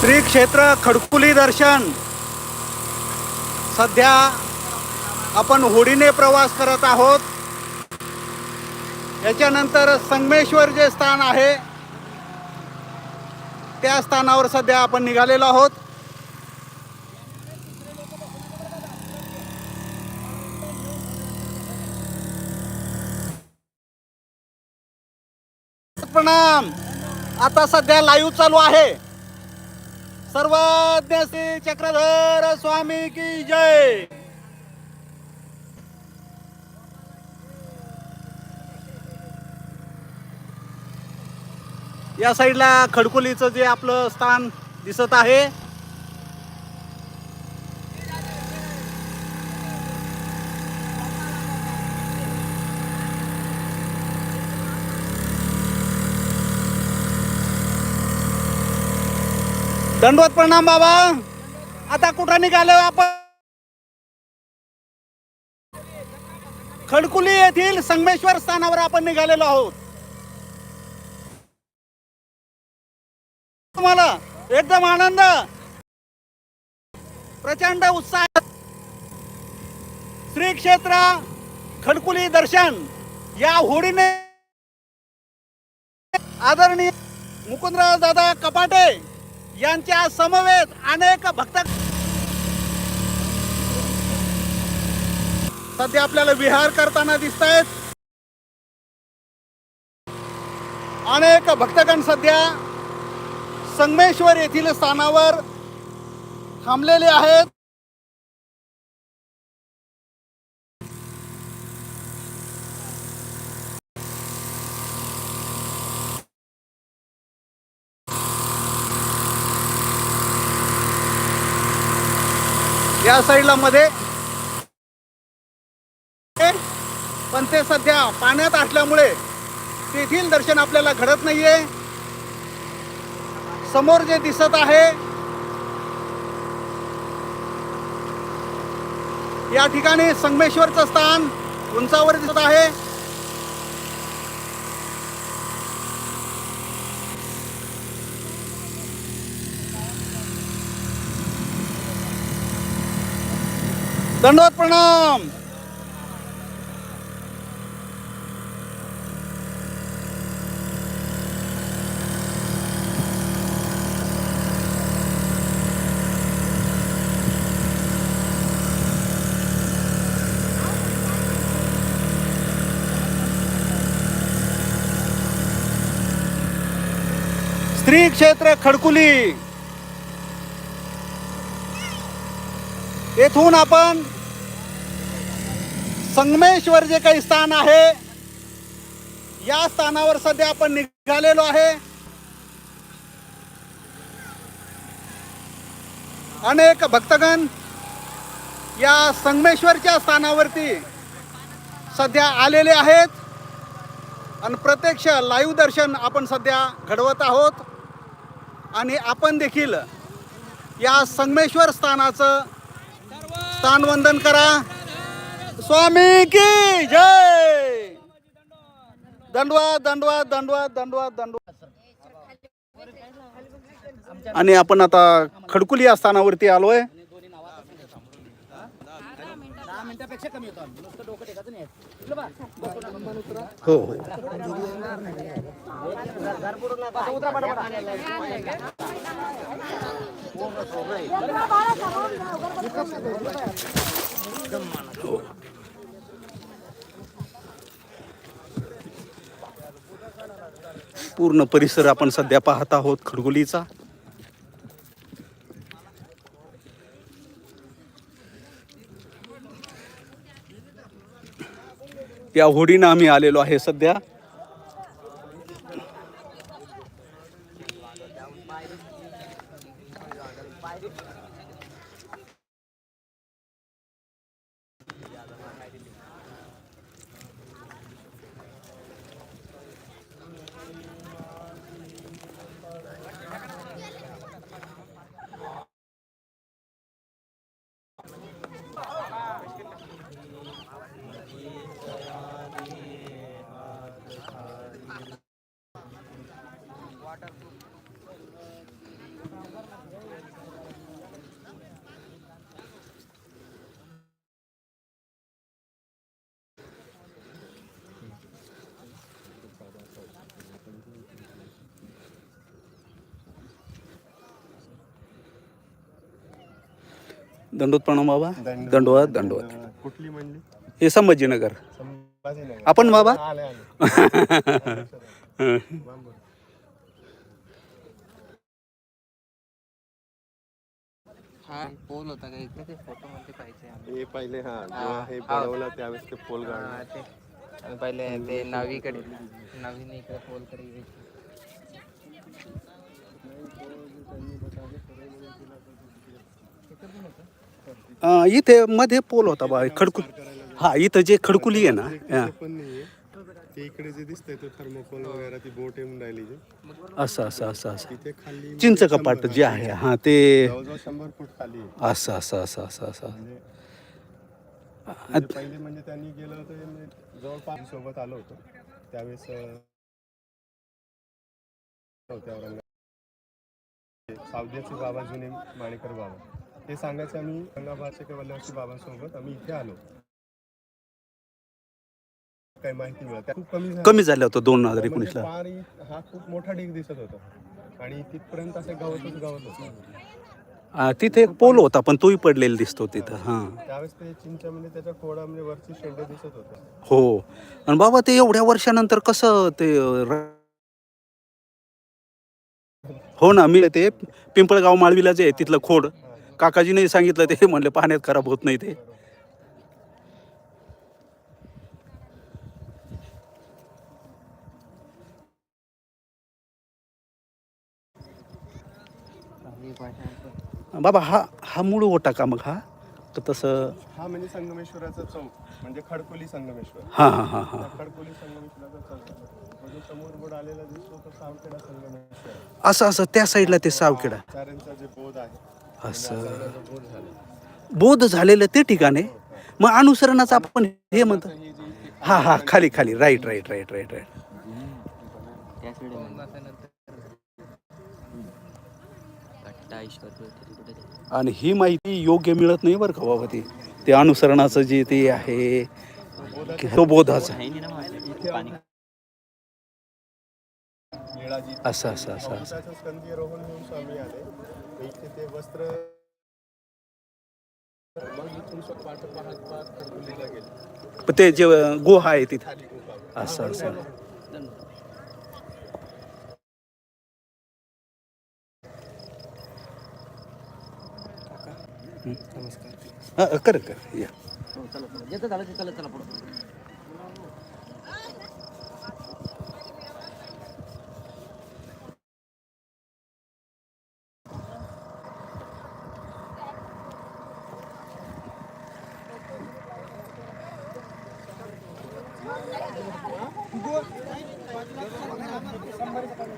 श्री क्षेत्र खडकुली दर्शन. सध्या आपण होडीने प्रवास करत आहोत. याच्यानंतर संगमेश्वर जे स्थान आहे त्या स्थानावर सध्या आपण निघालेलो आहोत. प्रणाम. आता सध्या लाईव्ह चालू आहे. सर्वज्ञ श्री चक्रधर स्वामी की जय. या साईडला खडकोलीचं जे आपलं स्थान दिसत आहे दंडवत प्रणाम बाबा. आता कुठं निघालो आपण? खडकुली येथील संगमेश्वर स्थानावर आपण निघालेलो आहोत. तुम्हाला एकदम आनंद प्रचंड उत्साह. श्री क्षेत्र खडकुली दर्शन या होडीने आदरणीय मुकुंदराव दादा कपाटे यांच्या समवेत अनेक भक्त सध्या आपल्याला विहार करताना दिसत आहेत अनेक भक्तगण सध्या संगमेश्वर येथील स्थानावर थांबलेले आहेत. या साईडला मध्ये. पण ते सध्या पाण्यात असल्यामुळे तेथील दर्शन आपल्याला घडत नाहीये. समोर जे दिसत आहे या ठिकाणी संगमेश्वरचं स्थान उंचावर दिसत आहे. दंडवत प्रणाम। स्त्री क्षेत्र खडकुली। येथून आपण संगमेश्वर जे काही स्थान आहे या स्थानावर सध्या आपण निघालेलो आहे. अनेक भक्तगण या संगमेश्वरच्या स्थानावरती सध्या आलेले आहेत. आणि प्रत्यक्ष लाईव्ह दर्शन आपण सध्या घडवत आहोत. आणि आपण देखील या संगमेश्वर स्थानाचं स्थानवंदन करा. स्वामी की जय. दंडवा दंडवा दंडवा दंडवा दंडवा. आणि आपण आता खडकुली या स्थानावरती आलोय. हो. हो पूर्ण परिसर आपण सध्या पाहत आहोत खडगोलीचा. या होडीनं आम्ही आलेलो आहे सध्या. दंडोत प्रणाम बाबा. दंडवत दंडवत. कुठली म्हणली हे संभाजीनगर. आपण बाबा? आले आले. हा पोल होता का? इथे ते फोटो मध्ये पाहिजे आम्ही. हे पहिले हा जेव्हा हे बनवलं त्यावेळेस ते पोल गाडलं पहिले ते नवीकडे नवीन इकडे पोलकडे यायचे अं, इथे मध्ये पोल होता बा खडकुल. हा इथं जे खडकुली आहे ना हा, पण नाहीये. ते इकडे जे दिसतंय तो थर्मोकोल वगैरे ती बोट येऊन राहिली जे. असं असं असं असं. तिथे खाली चिंच कपाट जे आहे हा ते जवळजवळ शंभर फूट खाली. आहे. असं असं असं असं असं. म्हणजे म्हणजे पहिले म्हणजे त्यांनी गेलं होतं हे म्हणजे जवळपास सोबत आलो होतो. त्यावेळेस अं, होते औरंगाबाद. सावजेचे बाबा जुने माणेकर बाबा. ते सांगायचे आम्ही औरंगाबादचे किंवा वल्लभची बाबांसोबत आम्ही इथे आलो. काही माहिती मिळत खूप कमी झालं. कमी झालं होतं दोन हजार म्हणजे एकोणीसला. पार इ- हा खूप मोठा ढीग दिसत होता. आणि तिथपर्यंत असं गावातच गावात होतं. अं, तिथे एक पोल होता पण तोही पडलेला दिसतो तिथं हां. त्यावेळेस ते चिंच्यामध्ये त्याच्या खोडा म्हणजे वरची शेंडे दिसत होते. हो. आणि बाबा ते एवढ्या वर्षानंतर कसं ते र- हो ना मी ते पिंपळगाव माळवीला जे आहे तिथलं खोड. काकाजीने सांगितलं ते. म्हणले पाण्यात खराब होत नाही ते. बाबा हा हा मूळ होता का मग हा? तर तसं हा म्हणजे संगमेश्वराचा चौक म्हणजे खडकोली संगमेश्वर. हां हां हां हां. खडकोली संगमेश्वराचा चौक म्हणजे समोर बोर्ड आलेला दिसतो तो सावखेडा संगमेश्वर असं असं त्या साईडला ते सावखेडा. चाऱ्यांचा जे बोध आहे असं. बोध झालेलं ते ठिकाणे मग अनुसरणाचं आपण हे म्हणतो. हा हा हां हां खाली खाली. Right right right right right आणि ही माहिती योग्य मिळत नाही बरं का बाबा ती. ते अनुसरणाचं जे ते आहे तो बोधाचा निळाजी असं असं असं असं. स्कंदीय रोहन म्हणून स्वामी आले. तर इथे ते वस्त्र मग इथून स्व- पाठ पाहत पाहत खडकोलीला गेले. पण ते जे गुहा आहे तिथं. खाली गुफा असं असं. नमस्कार. हां कर कर या. हो चला चला. येतं झालं ते चला चला पुढं.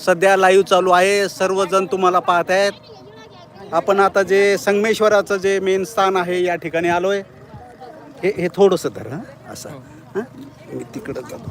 सध्या लाईव्ह चालू आहे. सर्वजण तुम्हाला पाहत आहेत. आपण आता जे संगमेश्वराचं जे मेन स्थान आहे या ठिकाणी आलोय. हे हे थोडंसं धर हां. असं. हां? मी तिकडं जातो.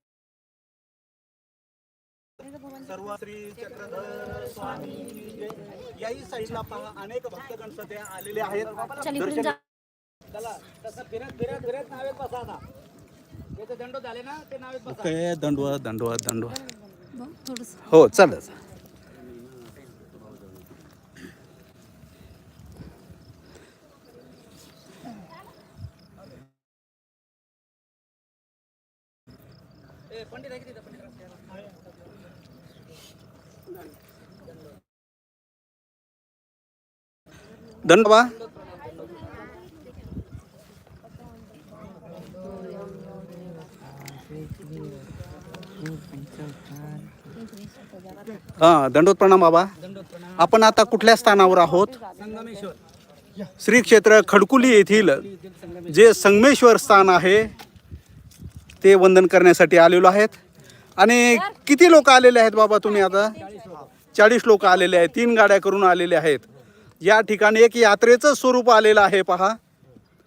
सर्व श्री चक्रधर स्वामी जय. याही साईडला पहा अनेक भक्तगण सध्या आलेले आहेत दर्शन चला तसं फिरत फिरत फिरत नावेत बसा आता. त्याचे दंड झाले ना ते नावेत बसा. ओके दंडवत दंडवत दंडवत हो चालेल ए, पंडित आहे की तिथं? दंड बाबा हा दंडोत प्रणाम बाबा. आपण आता कुठल्या स्थानावर आहोत? श्री क्षेत्र खडकुली येथील जे संगमेश्वर स्थान आहे ते वंदन करण्यासाठी आलेलो आहेत. आणि किती लोक आलेले आहेत बाबा तुम्ही आता? चाळीस लोक आलेले आहेत तीन गाड्या करून आलेले आहेत. या ठिकाणी एक यात्रेचं स्वरूप आलेलं आहे पहा.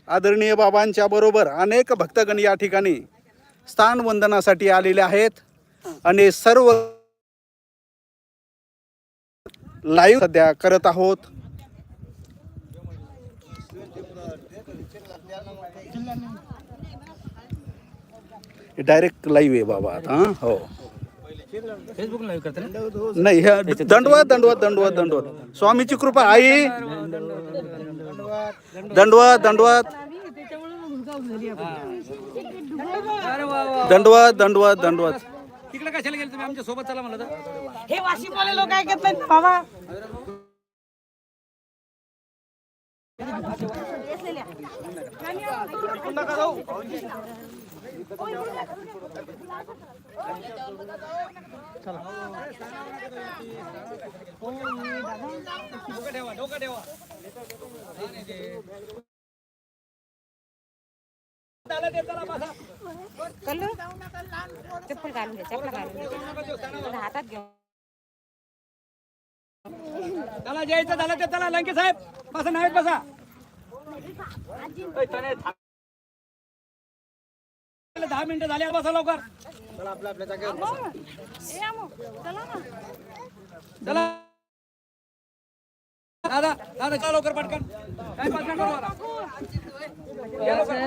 आदरणीय बाबांच्या बरोबर अनेक भक्तगण या ठिकाणी स्थान वंदनासाठी आलेले आहेत आणि सर्व लाईव्ह सध्या करत आहोत. डायरेक्ट लाईव्ह आहे बाबा आता हो. फेसबुक लाईव्ह करते नाही ह्या दंडवत दंडवत दंडवत दंडवत. स्वामीची कृपा आई. दंडवत दंडवत. दंडवत दंडवत दंडवत. तिकडे कशाला गेले तुम्ही? आमच्यासोबत चला म्हणलं तर. हे वाशिमवाले लोक ऐकत नाहीत बाबा? डोकं ठेवा डोकं ठेवा झालं ते चला बसा. कल्लू चप्पल घालून दे चप्पल घालून दे मला हातात घेऊन चला जायचं झालं ते चला लंके साहेब बसा नाही बसा दहा मिनिटं झाले बसा लवकर. चला दादा दादा चला लवकर पटकन. काय पटकन. या लवकर.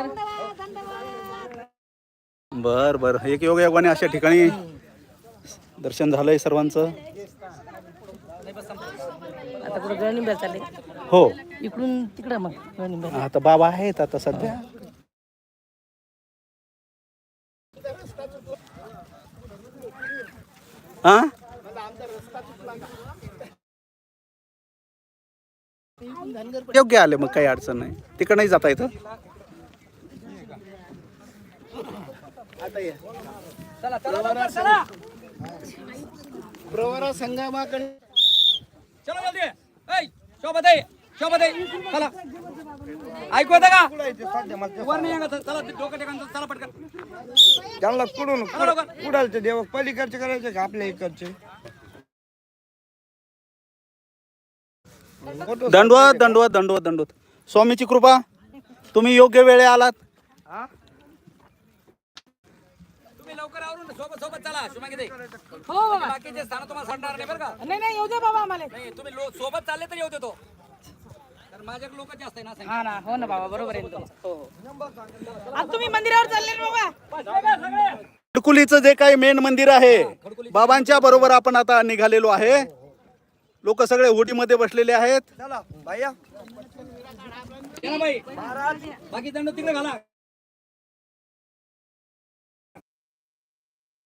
बर बर. एक योगायोगाने अशा ठिकाणी दर्शन झालंय सर्वांचं. आता कुठं चालले? हो. इकडून तिकडं मग आता बाबा आहेत आता सध्या. हा? योग्य आले मग काही अडचण नाही. तिकडं नाही जाता येतं प्रवरा संगमाकडे. चलो जल्दी. ऐ शोभा दे शोभा दे. चला. ऐकू येतं का? वर नाही येत चला ते डोकं टेकन चला पटकन. त्यांना कुठून चला लवकर. कुडालचे देव? पलीकडचे करायचे का आपल्या इकडचे? दंडवत दंडवत दंडवत दंडवत. स्वामीची कृपा तुम्ही योग्य वेळे आलात. तुम्ही लवकर आवरून सोबत सोबत चला शुमा किती हो बाबा. बाकीचे स्थान तुम्हाला सांगणार नाही बरं का? नाही नाही येऊ दे बाबा आम्हाला. नाही तुम्ही लो- सोबत चालले तरी येऊ देतो. तर माझ्याकडे लोक जास्त आहे ना सांग. हा ना हो ना बाबा बरोबर आहे तुमचं. हो आता तुम्ही मंदिरावर चालले ना बाबा. खडकुलीचं जे काही मेन मंदिर आहे बाबांच्या बरोबर आपण आता निघालेलो आहे लोक सगळे होडीमध्ये बसलेले आहेत चला भैया चला बाई बाकी दंड तिकडे घाला